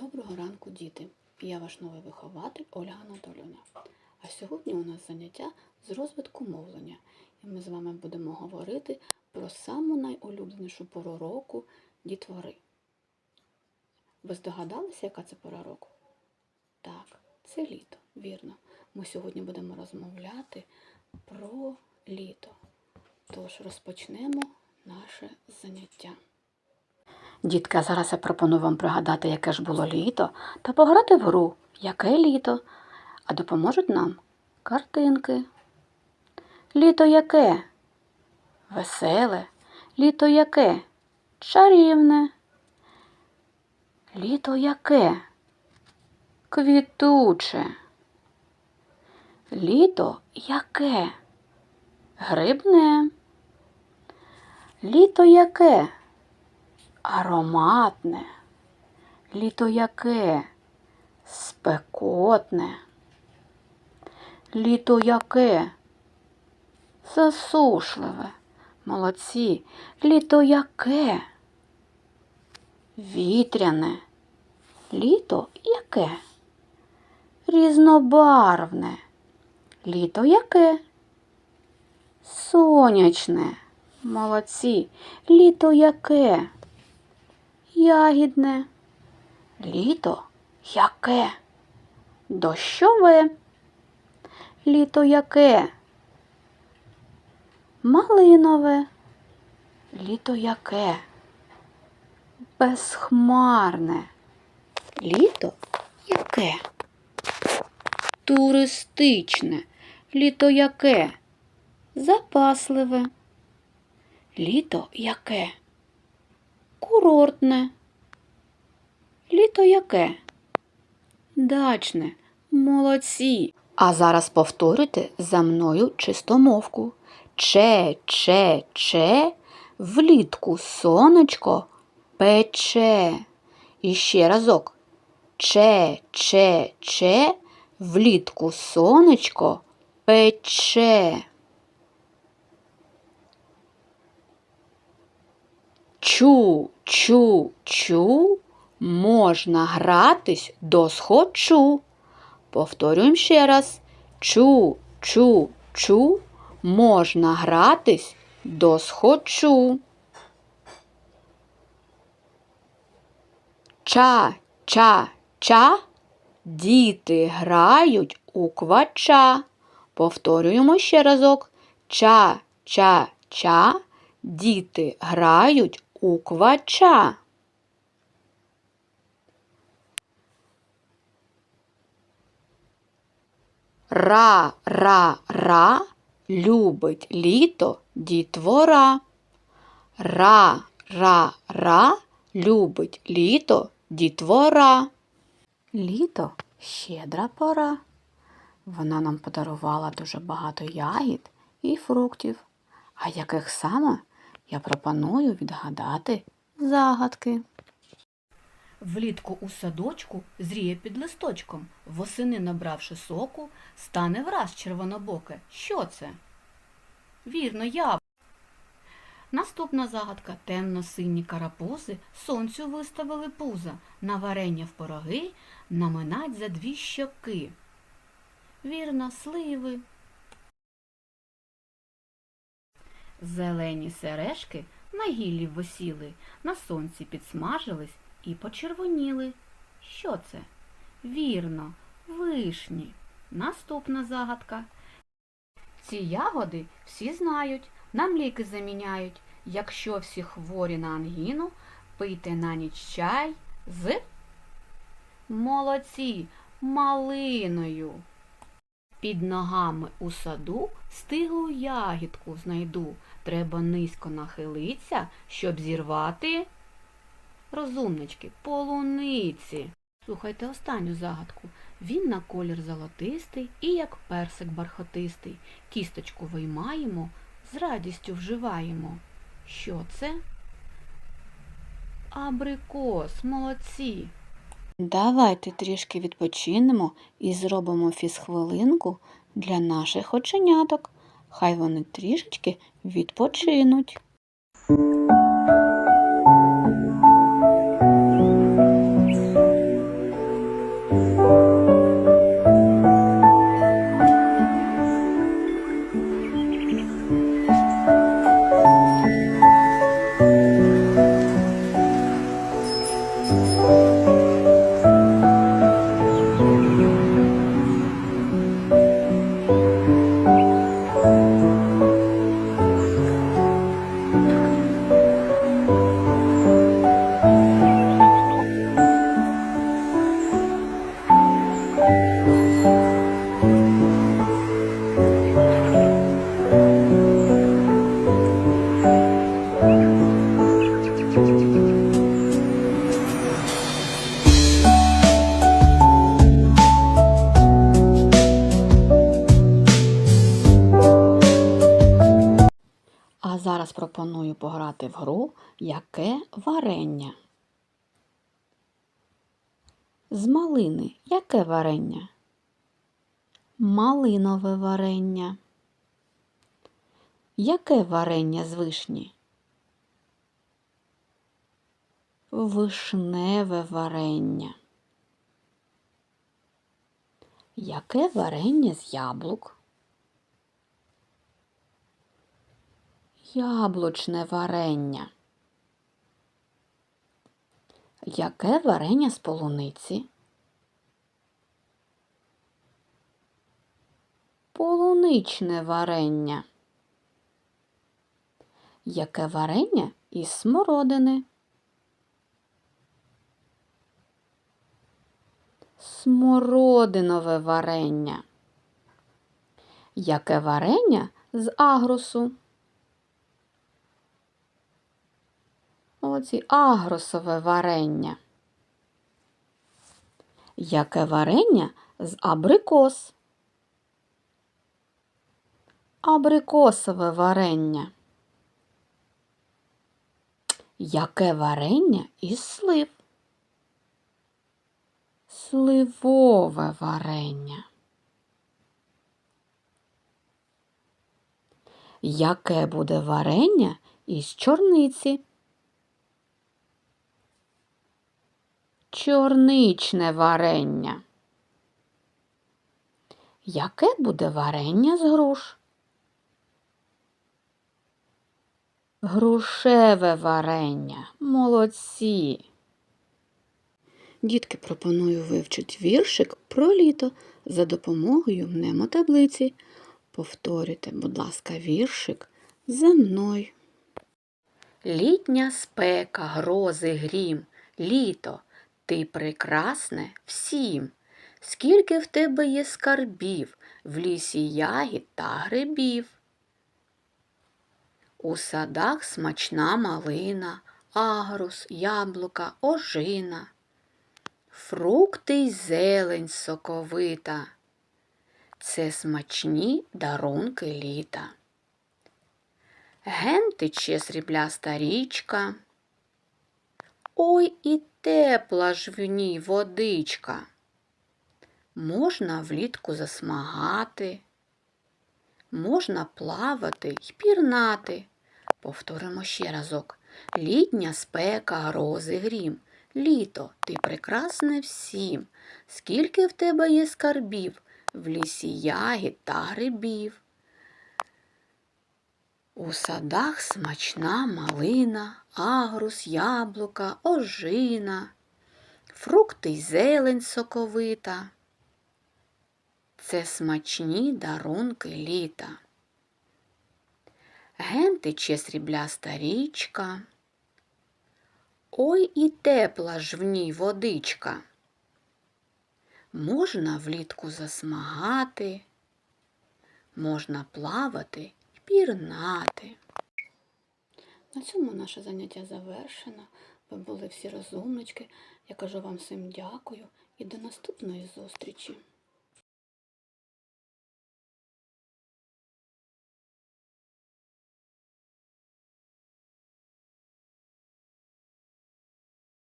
Доброго ранку, діти! Я ваш новий вихователь Ольга Анатоліївна. А сьогодні у нас заняття з розвитку мовлення. І ми з вами будемо говорити про саму найулюбленішу пору року дітвори. Ви здогадалися, яка це пора року? Так, це літо, вірно. Ми сьогодні будемо розмовляти про літо. Тож розпочнемо наше заняття. Дітка, зараз я пропоную вам пригадати, яке ж було літо, та пограти в гру, яке літо, а допоможуть нам картинки. Літо яке? Веселе, літо яке? Чарівне. Літо яке? Квітуче. Літо яке? Грибне. Літо яке? Ароматне, літо яке спекотне, літо яке засушливе, молодці, літо яке вітряне, літо яке. Різнобарвне, літо яке. Сонячне, молодці, літо яке ягідне. Літо яке? Дощове. Літо яке? Малинове. Літо яке? Безхмарне. Літо яке? Туристичне. Літо яке? Запасливе. Літо яке? Курортне. Літо яке? Дачне. Молодці. А зараз повторюйте за мною чистомовку. Че, че, че, влітку сонечко пече. І ще разок. Че, че, че, влітку сонечко пече. Чу, чу, чу, можна гратись до схочу. Повторюємо ще раз. Чу, чу, чу, можна гратись до схочу. Ча, ча, ча, діти грають у квача. Повторюємо ще разок. Ча, ча, ча, діти грають у квача. Ра, ра, ра, любить літо дітвора. Ра, ра, ра, любить літо дітвора. Літо щедра пора. Вона нам подарувала дуже багато ягід і фруктів. А яких саме я пропоную відгадати загадки. Влітку у садочку зріє під листочком, восени, набравши соку, стане враз червонобоке. Що це? Вірно, я. Наступна загадка. Темно-сині карапузи сонцю виставили пуза, на варення в пироги наминать за дві щоки. Вірно, сливи. Зелені сережки на гіллі висіли, на сонці підсмажились і почервоніли. Що це? Вірно, вишні. Наступна загадка. Ці ягоди всі знають, нам ліки заміняють. Якщо всі хворі на ангіну, пийте на ніч чай з молодці малиною. Під ногами у саду стиглу ягідку знайду. Треба низько нахилиться, щоб зірвати розумнички, полуниці. Слухайте останню загадку. Він на колір золотистий і як персик бархотистий. Кісточку виймаємо, з радістю вживаємо. Що це? Абрикос, молодці. Давайте трішки відпочинемо і зробимо фізхвилинку для наших оченяток. Хай вони трішечки відпочинуть. В гру Яке варення? З малини яке варення? Малинове варення. Яке варення з вишні? Вишневе варення. Яке варення з яблук? Яблучне варення. Яке варення з полуниці? Полуничне варення. Яке варення із смородини? Смородинове варення. Яке варення з агрусу? Оці агросове варення. Яке варення з абрикос? Абрикосове варення. Яке варення із слив? Сливове варення. Яке буде варення із чорниці? Чорничне варення. Яке буде варення з груш? Грушеве варення. Молодці. Дітки пропоную вивчити віршик про літо за допомогою мнемотаблиці. Повторюйте, будь ласка, віршик за мною. Літня спека, грози, грім, літо, ти прекрасне всім. Скільки в тебе є скарбів, в лісі ягід та грибів. У садах смачна малина, агрус, яблука, ожина, фрукти й зелень соковита. Це смачні дарунки літа. Ген тече срібляста річка. Ой і тепла ж в ній водичка. Можна влітку засмагати, можна плавати й пірнати. Повторимо ще разок. Літня спека, грози, грім. Літо, ти прекрасне всім. Скільки в тебе є скарбів, в лісі ягід та грибів. У садах смачна малина, агрус, яблука, ожина, фрукти й зелень соковита. Це смачні дарунки літа. Ген тече срібляста річка. Ой і тепла ж в ній водичка. Можна влітку засмагати, можна плавати пірнати. На цьому наше заняття завершено. Ви були всі розумнички. Я кажу вам всім дякую і до наступної зустрічі.